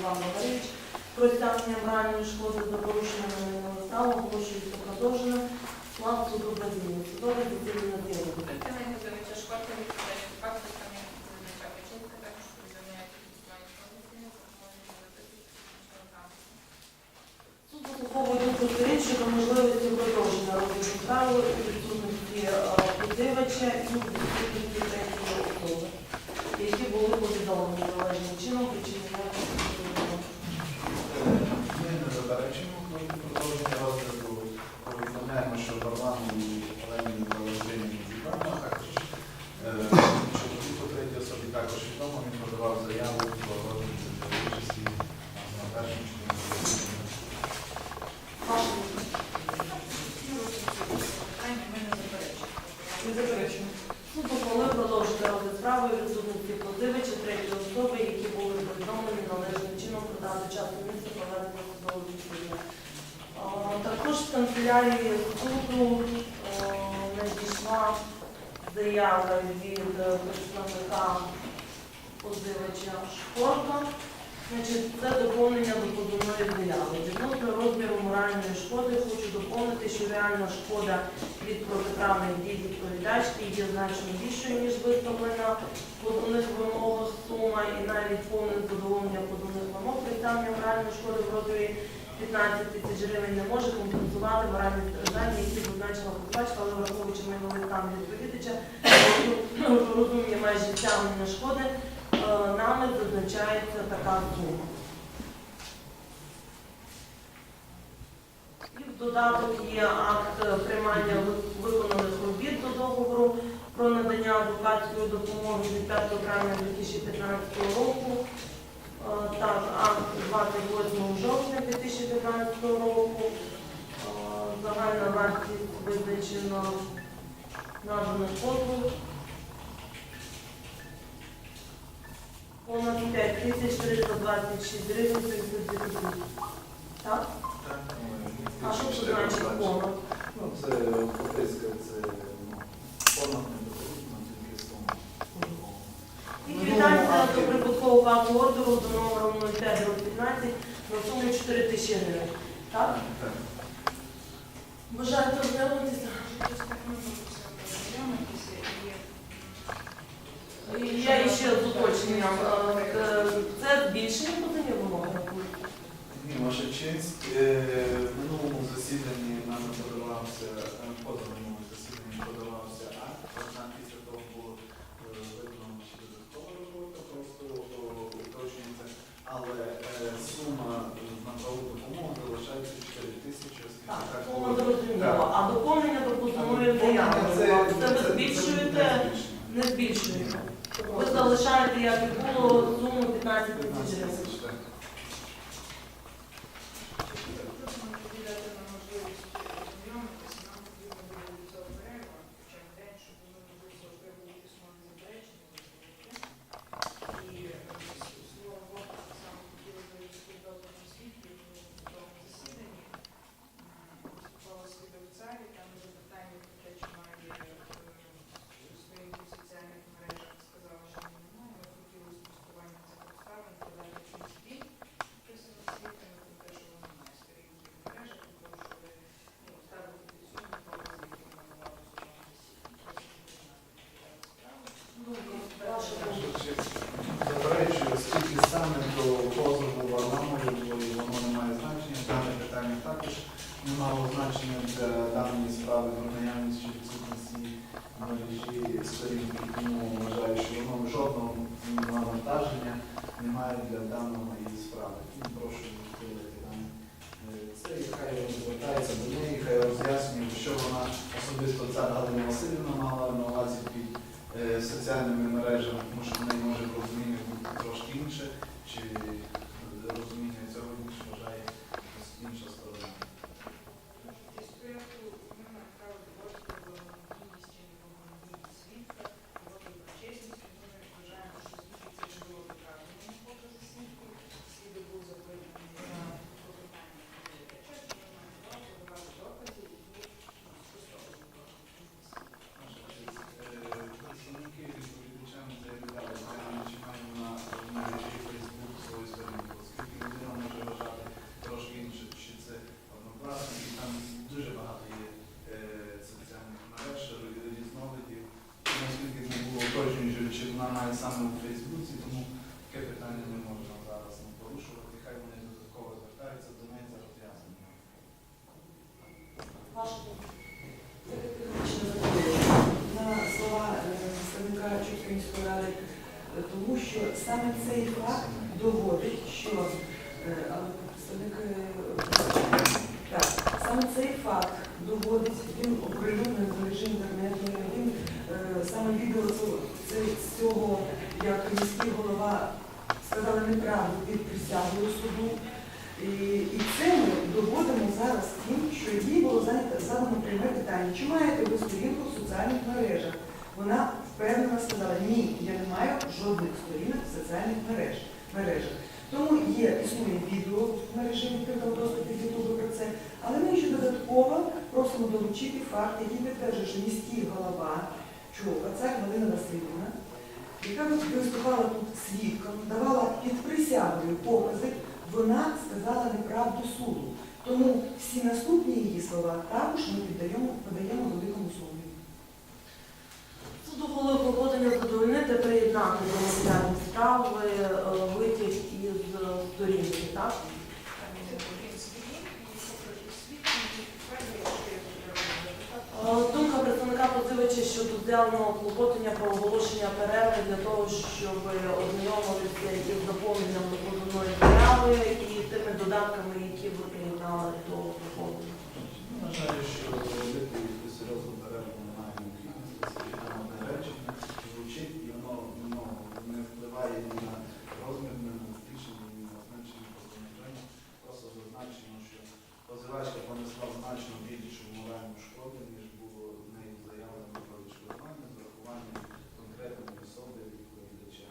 Іван Валерійович, про стягнення моральної шкоди за порушення майнового права, оголошується. Склад суду без. Судове засідання відповідає також повідомляє фіксування позиції, запитати технічного Суд заслуховує думку сторін щодо можливості продовження розгляду справи у відсутності е, позивача і у відсутності третьої особи, які були повідомлені належним чином причинення Ми не заперечуємо проти продовження розгляду. Повідомляємо, Варламові Олені Валентині відомо, також е, чоловіку третій особі також відомо, він подавав заяву про участі на першому. Ми заперечуємо. Суд ухвалив продовжити розгляд справи відсутності позивача третьої особи, які були повідомлені належним чином про дату часу місця проведення судового засідання. Також з канцелярії суду е, заява від е, представника позивача Шкорка. Значить, це доповнення до позовної заяви. Відносно розміру моральної шкоди хочу доповнити, що реальна шкода від протиправних дій відповідачки є значно більшою, ніж виставлена позовних вимогах сума і навіть повне задоволення позовних вимог представлення моральної шкоди в розмірі 15 тисяч гривень не може компенсувати моральні страждання, які позивачка, але враховуючи майновий стан відповідача, розуміє майже стягнення шкоди, е, нами зазначається така сума. І в додаток є акт приймання виконаних робіт до договору про надання адвокатської допомоги від 5 травня 2015 року. Е, Так, акт 28 жовтня 2015 року. Загальна вартість визначена наданих послуг. Понад 5 тисяч 326 гривень 32 копійки. Так? А що це значить понад? Ну, це прописка, це понад не потрібно, тільки сума. І квитанція до прибуткового ордеру до номеру 0515 на суму 4 тисячі гривень. Так? Так. Бажаєте ознайомитися? Я ще з уточненням. Це більше не позивні вимоги? Ні, ваша честь, е, в минулому засіданні нам подавався, е, позовному засіданні подавався акт, однак після того було е, виконано ще додаткова робота, просто о, уточнюється, але е, сума на правову допомогу залишається 4 тисячі, оскільки Так, так воно було. зрозуміло. А доповнення до позовної заяви? Це- Це ви це- збільшуєте? це не збільшення. Не збільшуєте. Ви залишаєте, як і було, суму 15 тисяч 15 гривень. тисяч, так. соціальних мережах сказала, що немає, але хотіли спілкування цих обставин, подати чийсь бій. Писано свідками про те, що вона має сторінки в мережах, і порушили ну, ставити під сумнів покази, які вона мала в судовому Добре, ваша Ваша думка. честь, Заперечую, оскільки саме до позову Варламові, воно не має значення, дане питання також не мало значення для даної справи про наявність чи відсутності мережі сторінки, тому вважаю, що воно жодного навантаження немає для даної справи. Прошу відхилити дане. Це і хай звертається до неї, хай роз'яснює, що вона особисто ця Галина Васильівна мала на увазі під е, соціальними мережами, тому що в неї може розуміння трошки інше, чи розуміння цього ніж вважає інша сторона. Спочатку ми маємо право доводити до надійність чи невинність свідка, доводити доброчесність, ми вважаємо, що свідки це не було доказано на покази свідку, свідок був запитаний на клопотання відповідача, чи ми маємо право подавати докази і спростовувати докази. Наша честь, е, вона має саме у Фейсбуці, тому таке питання не можна зараз не порушувати. Хай вони додатково звертаються до неї за роз'ясненням. Ваша? Це технічне запитання. на слова е, представника Чуської ради, е, тому що саме цей факт доводить, що е, представник саме цей факт доводить, він оприлюднений в мережі інтернету, він саме відео з цього, як міський голова сказали неправду під присягою суду. І, і це ми доводимо зараз тим, що їй було задано пряме питання, чи маєте ви сторінку в соціальних мережах? Вона впевнено сказала, ні, я не маю жодних сторінок в соціальних мереж, мережах. Тому є, існує відео в мережі відкритого доступу Ютубу про це, але ми ще додатково просимо долучити факт, який підтверджує, що міський голова Чулка, цар Галина Васильівна, яка виступала тут свідком, давала під присягою покази, вона сказала неправду суду. Тому всі наступні її слова також ми піддаємо, подаємо великому сумніву. Суд ухвалив погодення задовольнити, приєднати до матеріалів справи е, витяг із е, сторінки, так? Це один свідок, і покажу свідків, і підтверджує, що я тут Е, Думка представника позивача щодо клопотання про оголошення перерви для того, щоб ознайомитися із доповненням до позовної заяви і тими додатками, які ви приєднали до доповнення. Ну, Вважаю, що робити серйозну перерву немає необхідності, там одне речення звучить і воно не впливає ні на розмір, ні на збільшення, ні на зменшення позовної Просто зазначено, що позивачка понесла значно більшу моральну шкоду, ніж було в неї заявлено про відшкодування з урахуванням конкретної особи відповідача.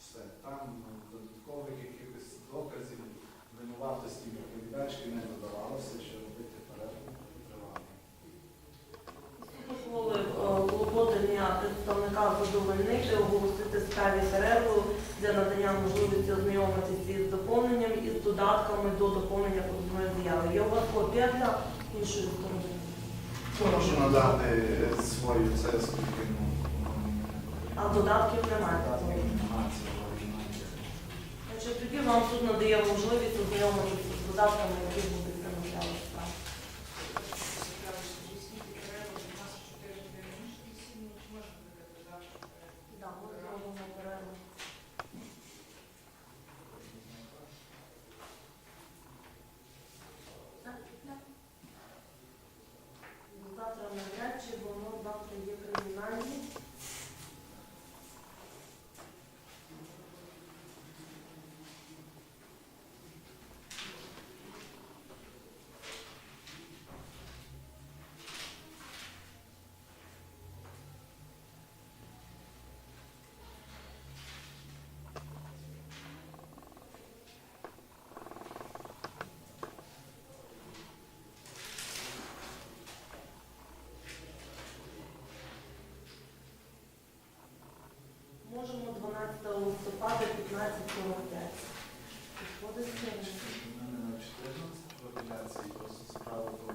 Все. Там ну, додаткових якихось доказів винуватості відповідачки не додавалося, що робити перерву тривало. Ухвалив е, клопотання представника задовольнити, оголосити справі перерву для надання можливості ознайомитися із доповненням і з додатками до доповнення позовної заяви. Є у вас копія для іншої сторони? Можу надати свою це, ну, А додатків немає. Значить, тоді вам суд надає можливість ознайомитися з додатками, які будуть Можемо 12 листопада 15.45. Підходить сьогодні? У мене на 14 в апеляції просто справа про